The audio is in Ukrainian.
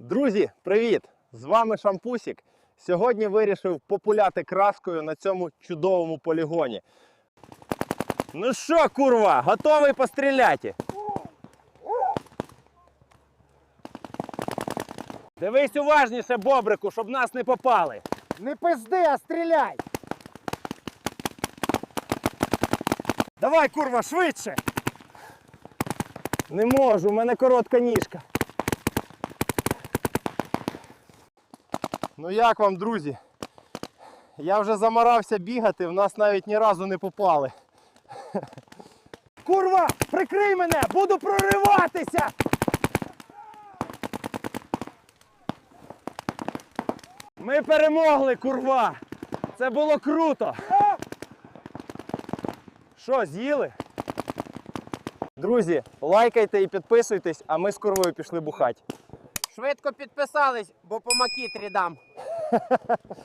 Друзі, привіт! З вами Шампусік. Сьогодні вирішив популяти краскою на цьому чудовому полігоні. Ну що, курва, готовий постріляти? Дивись уважніше, бобрику, щоб нас не попали. Не пизди, а стріляй! Давай, курва, швидше! Не можу, у мене коротка ніжка. Ну як вам, друзі? Я вже заморався бігати, в нас навіть ні разу не попали. Курва, прикрий мене! Буду прориватися! Ми перемогли, курва! Це було круто! Що, з'їли? Друзі, лайкайте і підписуйтесь, а ми з курвою пішли бухати. Швидко підписались, бо по макітрі дам.